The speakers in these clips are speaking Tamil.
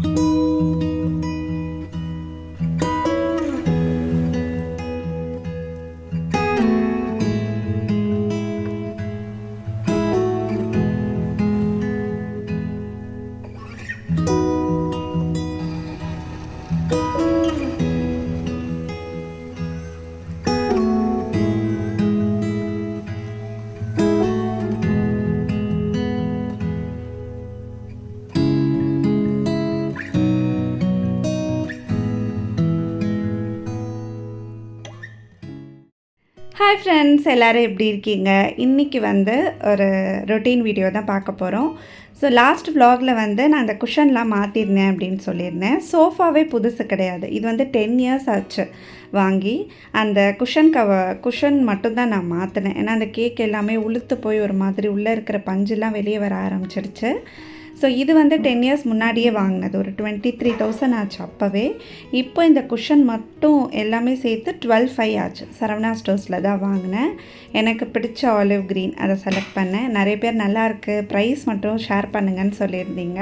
Bye. ஹாய் ஃப்ரெண்ட்ஸ் எல்லோரும் எப்படி இருக்கீங்க? இன்றைக்கி வந்து ஒரு ரொட்டீன் வீடியோ தான் பார்க்க போகிறோம் ஸோ லாஸ்ட் vlogல வந்து நான் அந்த குஷன்லாம் மாற்றிருந்தேன் அப்படின்னு சொல்லியிருந்தேன். சோஃபாவே புதுசு கிடையாது. இது வந்து டென் இயர்ஸ் ஆச்சு வாங்கி. அந்த குஷன் கவ குஷன் மட்டும்தான் நான் மாற்றினேன் ஏன்னா அந்த கேக் எல்லாமே உளுத்து போய் ஒரு மாதிரி உள்ளே இருக்கிற பஞ்செல்லாம் வெளியே வர ஆரம்பிச்சிருச்சு. ஸோ இது வந்து டென் இயர்ஸ் முன்னாடியே வாங்கினது. ஒரு டுவெண்ட்டி த்ரீ தௌசண்ட் ஆச்சு அப்போவே. இப்போ இந்த குஷன் மட்டும் எல்லாமே சேர்த்து டுவெல் ஃபைவ் ஆச்சு. சரவணா ஸ்டோர்ஸில் தான் வாங்கினேன். எனக்கு பிடிச்ச ஆலிவ் க்ரீன் அதை செலக்ட் பண்ணேன். நிறைய பேர் நல்லாயிருக்கு ப்ரைஸ் மட்டும் ஷேர் பண்ணுங்கன்னு சொல்லியிருந்தீங்க.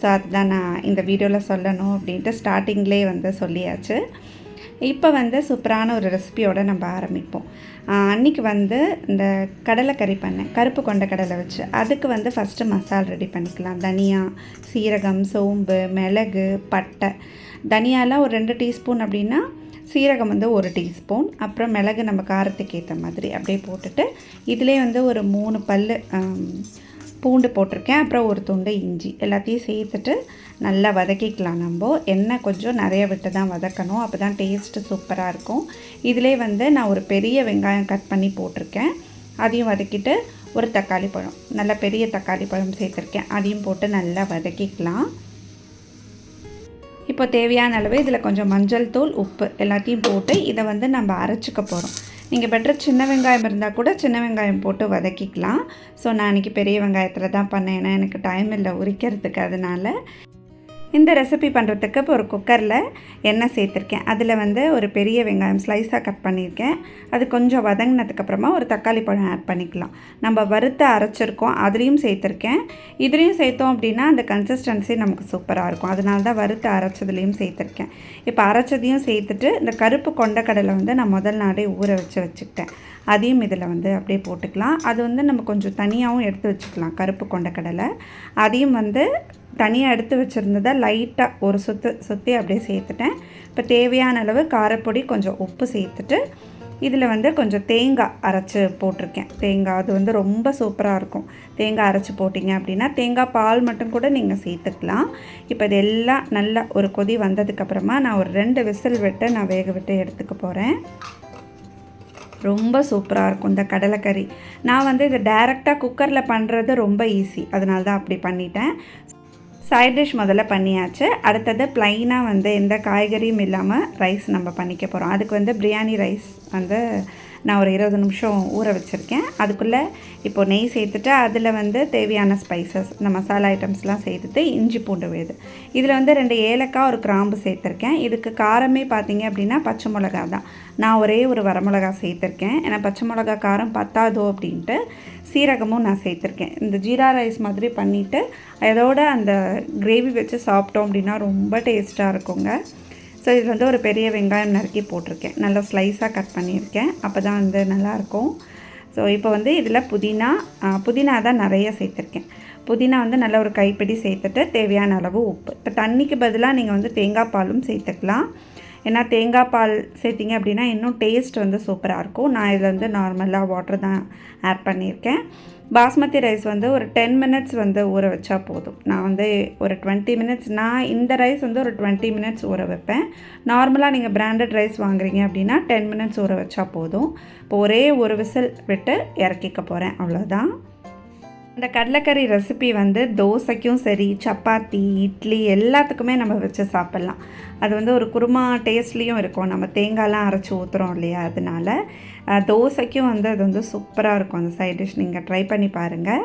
ஸோ அதுதான் நான் இந்த வீடியோவில் சொல்லணும் அப்படின்ட்டு ஸ்டார்டிங்லேயே வந்து சொல்லியாச்சு. இப்போ வந்து சூப்பரான ஒரு ரெசிபியோடு நம்ம ஆரம்பிப்போம். அன்றைக்கி அன்னைக்கு வந்து இந்த கடலைக்கறி பண்ணேன் கருப்பு கொண்ட கடலை வச்சு அதுக்கு வந்து ஃபஸ்ட்டு மசால் ரெடி பண்ணிக்கலாம். தனியா சீரகம் சோம்பு மிளகு பட்டை. தனியாலாம் ஒரு ரெண்டு டீஸ்பூன் அப்படின்னா சீரகம் வந்து ஒரு டீஸ்பூன். அப்புறம் மிளகு நம்ம காரத்துக்கு ஏற்ற மாதிரி அப்படியே போட்டுட்டு இதிலே வந்து ஒரு மூணு பல் பூண்டு போட்டிருக்கேன். அப்புறம் ஒரு துண்டு இஞ்சி. எல்லாத்தையும் சேர்த்துட்டு நல்லா வதக்கிக்கலாம் நம்ம. எண்ணெய் கொஞ்சம் நிறைய விட்டு தான் வதக்கணும். அப்போ தான் டேஸ்ட்டு சூப்பராக இருக்கும். இதிலே வந்து நான் ஒரு பெரிய வெங்காயம் கட் பண்ணி போட்டிருக்கேன். அதையும் வதக்கிட்டு ஒரு தக்காளி பழம். நல்ல பெரிய தக்காளி பழம் சேர்த்துருக்கேன். அதையும் போட்டு நல்லா வதக்கிக்கலாம். இப்போ தேவையான அளவு இதில் கொஞ்சம் மஞ்சள் தூள் உப்பு எல்லாத்தையும் போட்டு இதை வந்து நம்ம அரைச்சிக்க போகிறோம் நீங்கள் பெட்டர் சின்ன வெங்காயம் இருந்தால் கூட சின்ன வெங்காயம் போட்டு வதக்கிக்கலாம். ஸோ நான் இன்றைக்கி பெரிய வெங்காயத்தில் தான் பண்ணேன். ஏன்னா எனக்கு டைம் இல்லை உரிக்கிறதுக்கு அதனால். இந்த ரெசிபி பண்ணுறதுக்கு இப்போ ஒரு குக்கரில் எண்ணெய் சேர்த்துருக்கேன். அதில் வந்து ஒரு பெரிய வெங்காயம் ஸ்லைஸாக கட் பண்ணியிருக்கேன். அது கொஞ்சம் வதங்கினதுக்கப்புறமா ஒரு தக்காளி பழம் ஆட் பண்ணிக்கலாம். நம்ம வறுத்து அரைச்சிருக்கோம் அதுலேயும் சேர்த்துருக்கேன். இதுலேயும் சேர்த்தோம் அப்படின்னா அந்த கன்சிஸ்டன்சி நமக்கு சூப்பராக இருக்கும். அதனால தான் வறுத்து அரைச்சதுலேயும் சேர்த்துருக்கேன். இப்போ அரைச்சதையும் சேர்த்துட்டு இந்த கருப்பு கொண்டக்கடலை வந்து நான் முதல் நாளே ஊற வச்சு வச்சுக்கிட்டேன். அதையும் இதில் வந்து அப்படியே போட்டுக்கலாம். அது வந்து நம்ம கொஞ்சம் தனியாகவும் எடுத்து வச்சுக்கலாம் கருப்பு கொண்டக்கடலை. அதையும் வந்து தனியாக எடுத்து வச்சுருந்ததை லைட்டாக ஒரு சுற்று சுற்றி அப்படியே சேர்த்துட்டேன். இப்போ தேவையான அளவு காரப்பொடி கொஞ்சம் உப்பு சேர்த்துட்டு இதில் வந்து கொஞ்சம் தேங்காய் அரைச்சி போட்டிருக்கேன். தேங்காய் அது வந்து ரொம்ப சூப்பராக இருக்கும். தேங்காய் அரைச்சி போட்டிங்க அப்படின்னா தேங்காய் பால் மட்டும் கூட நீங்கள் சேர்த்துக்கலாம். இப்போ இது எல்லாம் நல்லா ஒரு கொதி வந்ததுக்கப்புறமா நான் ஒரு ரெண்டு விசில் விட்டு நான் வேக விட்டு எடுத்துக்க போகிறேன் ரொம்ப சூப்பராக இருக்கும் இந்த கடலைக்கறி. நான் வந்து இதை டைரெக்டாக குக்கரில் பண்ணுறது ரொம்ப ஈஸி அதனால தான் அப்படி பண்ணிட்டேன். சைட் டிஷ் முதல்ல பண்ணியாச்சு. அடுத்தது ப்ளைனாக வந்து எந்த காய்கறியும் இல்லாமல் ரைஸ் நம்ம பண்ணிக்க போகிறோம் அதுக்கு வந்து பிரியாணி ரைஸ் வந்து நான் ஒரு இருபது நிமிஷம் ஊற வச்சுருக்கேன். அதுக்குள்ளே இப்போது நெய் சேர்த்துட்டு அதில் வந்து தேவையான ஸ்பைசஸ் இந்த மசாலா ஐட்டம்ஸ்லாம் சேர்த்துட்டு இஞ்சி பூண்டு விழுது. இதில் வந்து ரெண்டு ஏலக்காய் ஒரு கிராம்பு சேர்த்துருக்கேன். இதுக்கு காரமே பார்த்தீங்க அப்படின்னா பச்சை மிளகா தான். நான் ஒரே ஒரு வரமிளகா சேர்த்துருக்கேன். ஏன்னா பச்சை மிளகா காரம் பத்தாதோ அப்படின்ட்டு சீரகமும் நான் சேர்த்துருக்கேன். இந்த ஜீரா ரைஸ் மாதிரி பண்ணிவிட்டு அதோட அந்த கிரேவி வச்சு சாப்பிட்டோம் அப்படின்னா ரொம்ப டேஸ்ட்டாக இருக்குங்க. ஸோ இது வந்து ஒரு பெரிய வெங்காயம் நறுக்கி போட்டிருக்கேன். நல்லா ஸ்லைஸாக கட் பண்ணியிருக்கேன். அப்போ தான் வந்து நல்லாயிருக்கும். ஸோ இப்போ வந்து இதில் புதினா புதினா தான் நிறைய சேர்த்துருக்கேன். புதினா வந்து நல்ல ஒரு கைப்பிடி சேர்த்துட்டு தேவையான அளவு உப்பு. இப்போ தண்ணிக்கு பதிலாக நீங்கள் வந்து தேங்காய் பாலும் சேர்த்துக்கலாம். ஏன்னா தேங்காய் பால் சேர்த்திங்க அப்படின்னா இன்னும் டேஸ்ட் வந்து சூப்பராக இருக்கும். நான் இதில் வந்து நார்மலாக வாட்டர் தான் ஆட் பண்ணியிருக்கேன். பாஸ்மதி ரைஸ் வந்து ஒரு டென் மினிட்ஸ் வந்து ஊற வச்சா போதும். நான் வந்து ஒரு டுவெண்ட்டி மினிட்ஸ் நான் இந்த ரைஸ் வந்து ஒரு டுவெண்ட்டி மினிட்ஸ் ஊற வைப்பேன். நார்மலாக நீங்கள் பிராண்டட் ரைஸ் வாங்குறீங்க அப்படின்னா டென் மினிட்ஸ் ஊற வச்சா போதும். இப்போ ஒரே ஒரு விசில் விட்டு இறக்கிக்க போகிறேன் அவ்வளோதான் இந்த கடலைக்கறி ரெசிபி வந்து தோசைக்கும் சரி சப்பாத்தி இட்லி எல்லாத்துக்குமே நம்ம வச்சு சாப்பிட்லாம். அது வந்து ஒரு குருமா டேஸ்ட்லேயும் இருக்கும். நம்ம தேங்காய்லாம் அரைச்சி ஊற்றுறோம் இல்லையா அதனால தோசைக்கும் வந்து அது வந்து சூப்பராக இருக்கும். அந்த சைட் டிஷ் நீங்கள் ட்ரை பண்ணி பாருங்கள்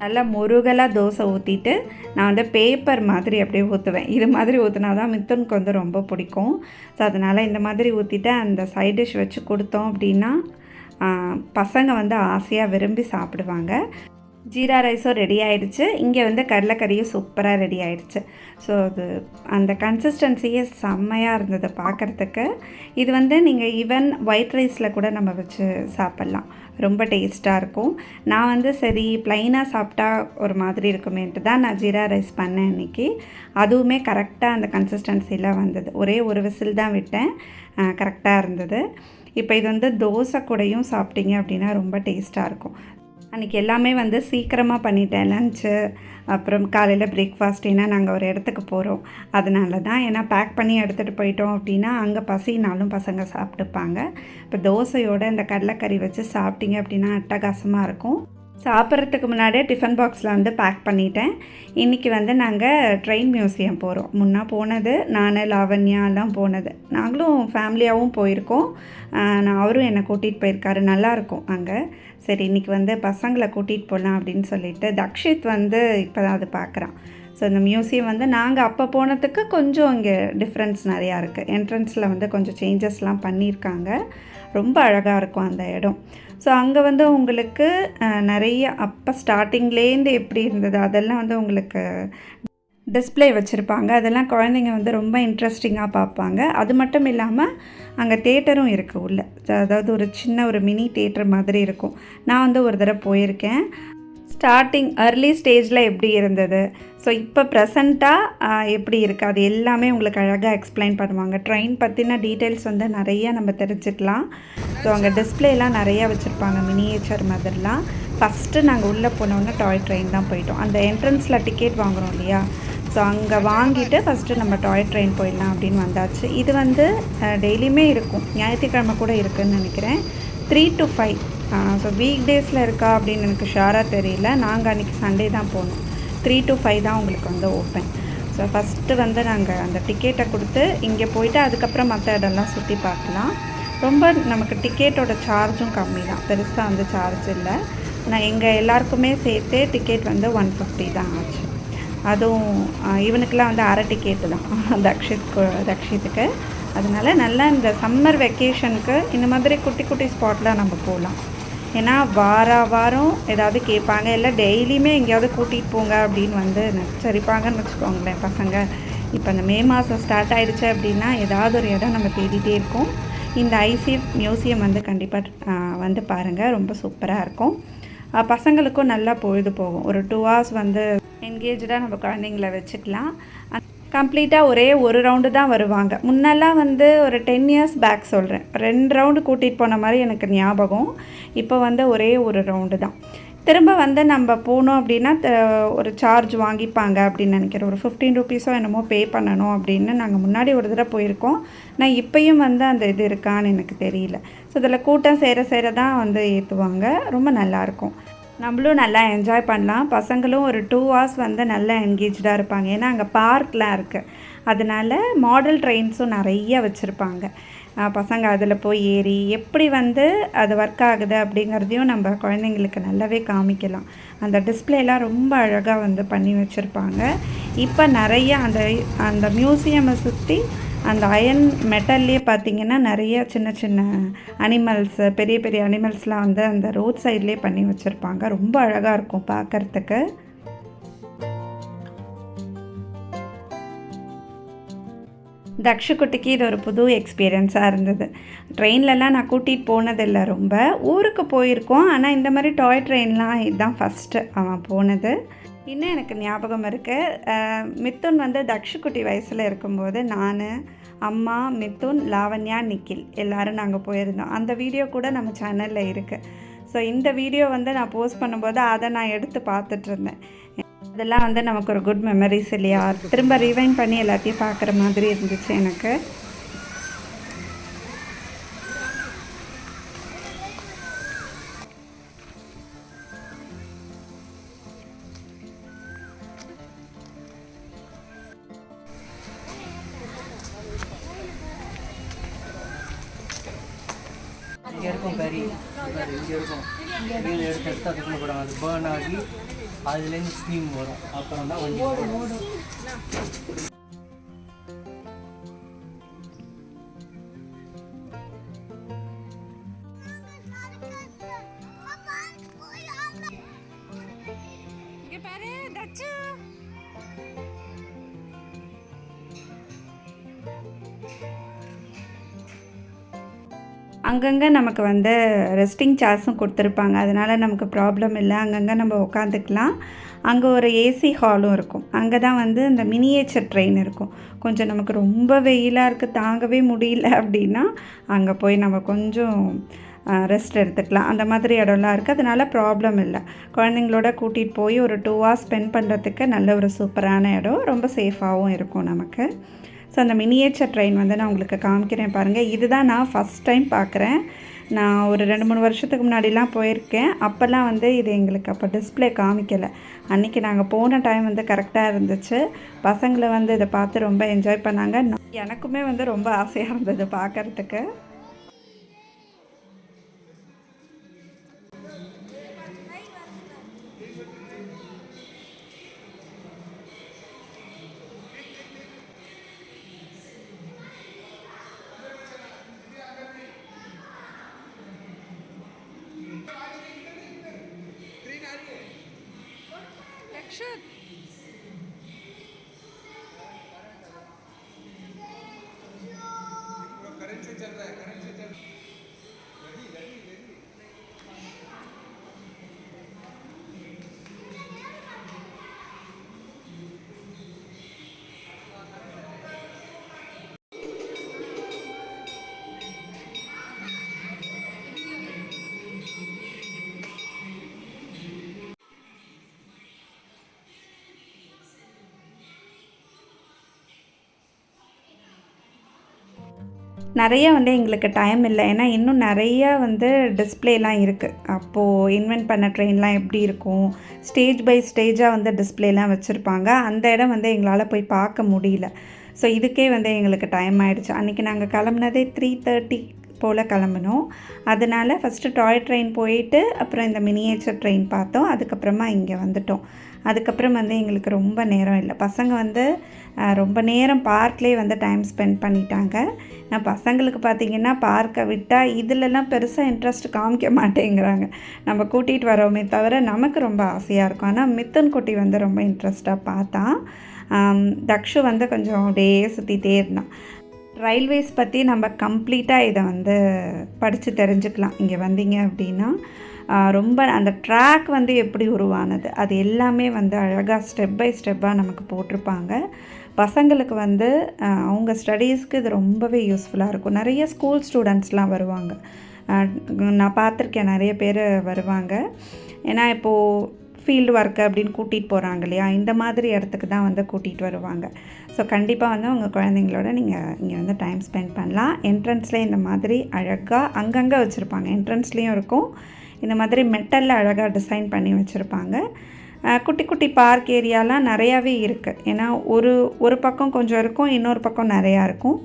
நல்லா முருகலாக தோசை ஊற்றிட்டு நான் வந்து பேப்பர் மாதிரி அப்படியே ஊற்றுவேன் இது மாதிரி ஊற்றினா தான் மித்துனுக்கு வந்து ரொம்ப பிடிக்கும். ஸோ அதனால் இந்த மாதிரி ஊற்றிட்டு அந்த சைட் டிஷ் வச்சு கொடுத்தோம் அப்படின்னா பசங்க வந்து ஆசையாக விரும்பி சாப்பிடுவாங்க. ஜீரா ரைஸும் ரெடி ஆயிடுச்சு. இங்கே வந்து கடலைக்கறியும் சூப்பராக ரெடி ஆயிடுச்சு. ஸோ அது அந்த கன்சிஸ்டன்சியே செம்மையாக இருந்தது பார்க்குறதுக்கு இது வந்து நீங்கள் ஈவன் ஒயிட் ரைஸில் கூட நம்ம வச்சு சாப்பிட்லாம். ரொம்ப டேஸ்ட்டாக இருக்கும். நான் வந்து சரி ப்ளைனாக சாப்பிட்டா ஒரு மாதிரி இருக்குமேன்ட்டு தான் நான் ஜீரா ரைஸ் பண்ணேன் இன்றைக்கி அதுவுமே கரெக்டாக அந்த கன்சிஸ்டன்சியில் வந்தது. ஒரே ஒரு விசில் தான் விட்டேன். கரெக்டாக இருந்தது. இப்போ இது வந்து தோசை கூடையும் சாப்பிட்டீங்க அப்படின்னா ரொம்ப டேஸ்ட்டாக இருக்கும். அன்றைக்கி எல்லாமே வந்து சீக்கிரமாக பண்ணிட்டேன். லஞ்சு அப்புறம் காலையில் பிரேக்ஃபாஸ்ட் ஏன்னா நாங்கள் ஒரு இடத்துக்கு போகிறோம் அதனால தான் ஏன்னா பேக் பண்ணி எடுத்துகிட்டு போயிட்டோம் அப்படின்னா அங்கே பசினாலும் பசங்க சாப்பிட்டுப்பாங்க. இப்போ தோசையோடு இந்த கடலைக்கறி வச்சு சாப்பிட்டீங்க அப்படின்னா அட்டகாசமாக இருக்கும். சாப்பிட்றதுக்கு முன்னாடியே டிஃபன் பாக்ஸில் வந்து பேக் பண்ணிட்டேன். இன்றைக்கி வந்து நாங்கள் ட்ரெயின் மியூசியம் போகிறோம் முன்னே போனது நான் லாவண்யா எல்லாம் போனது. நாங்களும் ஃபேமிலியாகவும் போயிருக்கோம். நான் அவரும் என்னை கூட்டிகிட்டு போயிருக்காரு. நல்லாயிருக்கும் அங்கே. சரி இன்றைக்கி வந்து பசங்களை கூட்டிகிட்டு போகலாம் அப்படின்னு சொல்லிட்டு தக்ஷித் வந்து இப்போ தான் அது பார்க்குறான் ஸோ இந்த மியூசியம் வந்து நாங்கள் அப்போ போனதுக்கு கொஞ்சம் இங்கே டிஃப்ரென்ஸ் நிறையா இருக்குது என்ட்ரன்ஸில் வந்து கொஞ்சம் சேஞ்சஸ்லாம் பண்ணியிருக்காங்க. ரொம்ப அழகாக இருக்கும் அந்த இடம். ஸோ அங்கே வந்து உங்களுக்கு நிறைய அப்போ ஸ்டார்டிங்லேருந்து எப்படி இருந்தது? அதெல்லாம் வந்து உங்களுக்கு டிஸ்பிளே வச்சுருப்பாங்க. அதெல்லாம் குழந்தைங்க வந்து ரொம்ப இன்ட்ரெஸ்டிங்காக பார்ப்பாங்க. அது மட்டும் இல்லாமல் அங்கே தேட்டரும் இருக்குது உள்ள. அதாவது ஒரு சின்ன ஒரு மினி தேட்டர் மாதிரி இருக்கும். நான் வந்து ஒரு தடவை போயிருக்கேன். ஸ்டார்டிங் அர்லி ஸ்டேஜில் எப்படி இருந்தது? ஸோ இப்போ ப்ரெசண்ட்டாக எப்படி இருக்குது அது எல்லாமே உங்களுக்கு அழகாக எக்ஸ்பிளைன் பண்ணுவாங்க. ட்ரெயின் பற்றின டீட்டெயில்ஸ் வந்து நிறையா நம்ம தெரிஞ்சுக்கலாம். ஸோ அங்கே டிஸ்பிளேலாம் நிறையா வச்சுருப்பாங்க. மினியேச்சர் மாதிரிலாம். ஃபஸ்ட்டு நாங்கள் உள்ளே போனோன்னே டாய் ட்ரெயின் தான் போயிட்டோம். அந்த என்ட்ரன்ஸில் டிக்கெட் வாங்குகிறோம் இல்லையா? ஸோ அங்கே வாங்கிட்டு ஃபஸ்ட்டு நம்ம டாய் ட்ரெயின் போயிடலாம் அப்படின்னு வந்தாச்சு. இது வந்து டெய்லியுமே இருக்கும். ஞாயிற்றுக்கிழமை கூட இருக்குதுன்னு நினைக்கிறேன். Three to five so week டேஸில் இருக்கா அப்படின்னு எனக்கு ஷாராக தெரியல. நாங்கள் அன்றைக்கி சண்டே தான் போனோம். த்ரீ டு ஃபைவ் தான் உங்களுக்கு வந்து ஓப்பன் ஸோ ஃபஸ்ட்டு வந்து நாங்கள் அந்த டிக்கெட்டை கொடுத்து இங்கே போயிட்டு அதுக்கப்புறம் மற்ற இடம்லாம் சுற்றி பார்க்கலாம். ரொம்ப நமக்கு டிக்கெட்டோட சார்ஜும் கம்மி தான். பெருசாக வந்து சார்ஜ் இல்லை. நான் எங்கள் எல்லாருக்குமே சேர்த்தே டிக்கெட் வந்து ஒன் ஃபிஃப்டி தான் ஆச்சு. அதுவும் இவனுக்கெலாம் வந்து அரை டிக்கெட்டு தான். தக்ஷித் தக்ஷித்துக்கு அதனால நல்லா இந்த சம்மர் வெக்கேஷனுக்கு இந்த மாதிரி குட்டி குட்டி ஸ்பாட்லாம் நம்ம போகலாம் ஏன்னா வார வாரம் ஏதாவது கேட்பாங்க. இல்லை டெய்லியுமே எங்கேயாவது கூட்டிகிட்டு போங்க அப்படின்னு வந்து நச்சரிப்பாங்கன்னு வச்சுக்கோங்களேன் பசங்க. இப்போ அந்த மே மாதம் ஸ்டார்ட் ஆகிடுச்சு அப்படின்னா ஏதாவது ஒரு இடம் நம்ம தேடிட்டே இருக்கோம். இந்த ஐசிஎஃப் மியூசியம் வந்து கண்டிப்பாக வந்து பாருங்கள் ரொம்ப சூப்பராக இருக்கும். பசங்களுக்கும் நல்லா பொழுது போகும். ஒரு டூ ஹவர்ஸ் வந்து என்கேஜாக நம்ம குழந்தைங்கள வச்சுக்கலாம். கம்ப்ளீட்டாக ஒரே ஒரு ரவுண்டு தான் வருவாங்க. முன்னெல்லாம் வந்து ஒரு டென் இயர்ஸ் பேக் சொல்கிறேன் ரெண்டு ரவுண்டு கூட்டிகிட்டு போன மாதிரி எனக்கு ஞாபகம். இப்போ வந்து ஒரே ஒரு ரவுண்டு தான். திரும்ப வந்து நம்ம போனோம் அப்படின்னா ஒரு சார்ஜ் வாங்கிப்பாங்க அப்படின்னு நினைக்கிறேன். ஒரு ஃபிஃப்டீன் ருபீஸோ என்னமோ பே பண்ணணும் அப்படின்னு நாங்கள் முன்னாடி ஒரு தடவை போயிருக்கோம். நான் இப்போயும் வந்து அந்த இது இருக்கான்னு எனக்கு தெரியல. ஸோ இதில் கூட்டம் சேர சேர தான் வந்து ஏற்றுவாங்க ரொம்ப நல்லாயிருக்கும் நம்மளும் நல்லா என்ஜாய் பண்ணலாம். பசங்களும் ஒரு டூ ஹவர்ஸ் வந்து நல்லா என்கேஜாக இருப்பாங்க. ஏன்னா அங்கே பார்க்லாம் இருக்குது அதனால் மாடல் ட்ரெயின்ஸும் நிறைய வச்சுருப்பாங்க. பசங்க அதில் போய் ஏறி எப்படி வந்து அது ஒர்க் ஆகுது அப்படிங்கிறதையும் நம்ம குழந்தைங்களுக்கு நல்லாவே காமிக்கலாம். அந்த டிஸ்பிளேலாம் ரொம்ப அழகாக வந்து பண்ணி வச்சுருப்பாங்க. இப்போ நிறைய அந்த அந்த மியூசியமை சுற்றி அந்த அயன் மெட்டல்லே பார்த்திங்கன்னா நிறைய சின்ன சின்ன அனிமல்ஸ் பெரிய பெரிய அனிமல்ஸ்லாம் வந்து அந்த ரோட் சைட்லேயே பண்ணி வச்சுருப்பாங்க. ரொம்ப அழகாக இருக்கும் பார்க்குறதுக்கு. தக்ஷுக்குட்டிக்கு இது ஒரு புது எக்ஸ்பீரியன்ஸாக இருந்தது. ட்ரெயின்லலாம் நான் கூட்டிகிட்டு போனதில்லை ரொம்ப. ஊருக்கு போயிருக்கோம். ஆனால் இந்த மாதிரி டாய் ட்ரெயின்லாம் இதுதான் ஃபஸ்ட்டு அவன் போனது. இன்னும் எனக்கு ஞாபகம் இருக்குது மித்துன் வந்து தக்ஷுக்குட்டி வயசில் இருக்கும்போது நான் அம்மா மித்துன் லாவண்யா நிக்கில் எல்லோரும் நாங்கள் போயிருந்தோம். அந்த வீடியோ கூட நம்ம சேனலில் இருக்குது ஸோ இந்த வீடியோ வந்து நான் போஸ்ட் பண்ணும்போது அதை நான் எடுத்து பார்த்துட்ருந்தேன் இதெல்லாம் அதெல்லாம் வந்து நமக்கு ஒரு குட் மெமரிஸ் இல்லையா? திரும்ப ரிவைன் பண்ணி எல்லாத்தையும் பார்க்குற மாதிரி இருந்துச்சு எனக்கு. இருக்கும் கறி இங்கே இருக்கும். வெளியில் எடுத்து எடுத்து அதுக்குள்ள போடுவாங்க. அது பேர்ன் ஆகி அதுலேருந்து ஸ்டீம் வரும். அப்புறம் தான் வண்டி அங்கங்கே நமக்கு வந்து ரெஸ்டிங் சார்ஸும் கொடுத்துருப்பாங்க. அதனால் நமக்கு ப்ராப்ளம் இல்லை. அங்கங்கே நம்ம உட்காந்துக்கலாம் அங்கே ஒரு ஏசி ஹாலும் இருக்கும். அங்கே தான் வந்து இந்த மினியேச்சர் ட்ரெயின் இருக்கும். கொஞ்சம் நமக்கு ரொம்ப வெயிலாக இருக்குது தாங்கவே முடியல அப்படின்னா அங்கே போய் நம்ம கொஞ்சம் ரெஸ்ட் எடுத்துக்கலாம். அந்த மாதிரி இடம்லாம் இருக்குது அதனால ப்ராப்ளம் இல்லை. குழந்தைங்களோட கூட்டிகிட்டு போய் ஒரு டூ ஹவர்ஸ் ஸ்பெண்ட் பண்ணுறதுக்கு நல்ல ஒரு சூப்பரான இடம். ரொம்ப சேஃபாகவும் இருக்கும் நமக்கு. ஸோ அந்த மினியேச்சர் ட்ரெயின் வந்து நான் உங்களுக்கு காமிக்கிறேன் பாருங்கள் இதுதான் நான் ஃபஸ்ட் டைம் பார்க்குறேன். நான் ஒரு ரெண்டு மூணு வருஷத்துக்கு முன்னாடிலாம் போயிருக்கேன். அப்போல்லாம் வந்து இது எங்களுக்கு அப்போ டிஸ்ப்ளே காமிக்கலை. அன்றைக்கி நாங்கள் போன டைம் வந்து கரெக்டாக இருந்துச்சு. பசங்களை வந்து இதை பார்த்து ரொம்ப என்ஜாய் பண்ணாங்க. நான்- எனக்குமே வந்து ரொம்ப ஆசையாக இருந்தது பார்க்கறதுக்கு. Good. நிறைய வந்து எங்களுக்கு டைம் இல்லை. ஏன்னா இன்னும் நிறைய வந்து டிஸ்பிளேலாம் இருக்குது அப்போது இன்வென்ட் பண்ண ட்ரெயின்லாம் எப்படி இருக்கும்? ஸ்டேஜ் பை ஸ்டேஜாக வந்து டிஸ்ப்ளேலாம் வச்சுருப்பாங்க. அந்த இடம் வந்து எங்களால் போய் பார்க்க முடியல. ஸோ இதுக்கே வந்து எங்களுக்கு டைம் ஆகிடுச்சு அன்றைக்கி நாங்கள் கிளம்புனதே த்ரீ தேர்ட்டி போல் கிளம்புனோம். அதனால் ஃபஸ்ட்டு டாய் ட்ரெயின் போயிட்டு அப்புறம் இந்த மினியேச்சர் ட்ரெயின் பார்த்தோம். அதுக்கப்புறமா இங்கே வந்துட்டோம். அதுக்கப்புறம் வந்து எங்களுக்கு ரொம்ப நேரம் இல்லை. பசங்க வந்து ரொம்ப நேரம் பார்க்லேயே வந்து டைம் ஸ்பெண்ட் பண்ணிட்டாங்க. நான் பசங்களுக்கு பார்த்திங்கன்னா பார்க்கை விட்டால் இதிலலாம் பெருசாக இன்ட்ரெஸ்ட் காமிக்க மாட்டேங்கிறாங்க. நம்ம கூட்டிகிட்டு வரோமே தவிர நமக்கு ரொம்ப ஆசையாக இருக்கும். ஆனால் மித்தன் குட்டி வந்து ரொம்ப இன்ட்ரெஸ்ட்டாக பார்த்தான் தக்ஷு வந்து கொஞ்சம் அப்படியே சுற்றிட்டே இருந்தான். ரயில்வேஸ் பற்றி நம்ம கம்ப்ளீட்டாக இதை வந்து படித்து தெரிஞ்சுக்கலாம். இங்கே வந்தீங்க அப்படின்னா ரொம்ப அந்த ட்ராக் வந்து எப்படி உருவானது? அது எல்லாமே வந்து அழகாக ஸ்டெப் பை ஸ்டெப்பாக நமக்கு போட்டிருப்பாங்க. பசங்களுக்கு வந்து அவங்க ஸ்டடீஸ்க்கு இது ரொம்பவே யூஸ்ஃபுல்லாக இருக்கும். நிறைய ஸ்கூல் ஸ்டூடெண்ட்ஸ்லாம் வருவாங்க. நான் பார்த்துருக்கேன் நிறைய பேர் வருவாங்க. ஏன்னா இப்போது ஃபீல்டு ஒர்க்கு அப்படின்னு கூட்டிகிட்டு போகிறாங்க இல்லையா? இந்த மாதிரி இடத்துக்கு தான் வந்து கூட்டிகிட்டு வருவாங்க. ஸோ கண்டிப்பாக வந்து உங்கள் குழந்தைங்களோட நீங்கள் இங்கே வந்து டைம் ஸ்பெண்ட் பண்ணலாம். என்ட்ரன்ஸ்லேயே இந்த மாதிரி அழகாக அங்கங்கே வச்சுருப்பாங்க. என்ட்ரன்ஸ்லேயும் இருக்கும். இந்த மாதிரி மெட்டலில் அழகாக டிசைன் பண்ணி வச்சுருப்பாங்க. குட்டி குட்டி பார்க் ஏரியாலாம் நிறையாவே இருக்குது ஏன்னா ஒரு ஒரு பக்கம் கொஞ்சம் இருக்கும் இன்னொரு பக்கம் நிறையா இருக்கும்.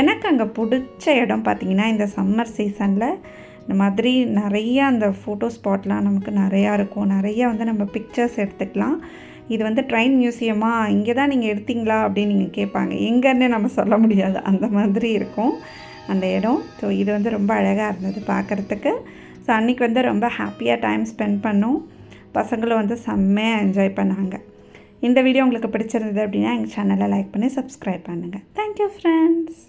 எனக்கு அங்கே பிடிச்ச இடம் பார்த்திங்கன்னா இந்த சம்மர் சீசனில் இந்த மாதிரி நிறைய அந்த ஃபோட்டோ ஸ்பாட்லாம் நமக்கு நிறையா இருக்கும். நிறையா வந்து நம்ம பிக்சர்ஸ் எடுத்துக்கலாம். இது வந்து ட்ரெயின் மியூசியமா இங்கே தான் நீங்கள் எடுத்தீங்களா? அப்படின்னு நீங்கள் கேட்பாங்க. எங்கன்னு நம்ம சொல்ல முடியாது. அந்த மாதிரி இருக்கும் அந்த இடம். ஸோ இது வந்து ரொம்ப அழகாக இருந்தது பார்க்குறதுக்கு ஸோ அன்றைக்கி வந்து ரொம்ப ஹாப்பியாக டைம் ஸ்பெண்ட் பண்ணோம். பசங்களும் வந்து செம்மையாக என்ஜாய் பண்ணாங்க. இந்த வீடியோ உங்களுக்கு பிடிச்சிருந்தது அப்படின்னா எங்கள் சேனலை லைக் பண்ணி சப்ஸ்கிரைப் பண்ணுங்கள் தேங்க்யூ ஃப்ரெண்ட்ஸ்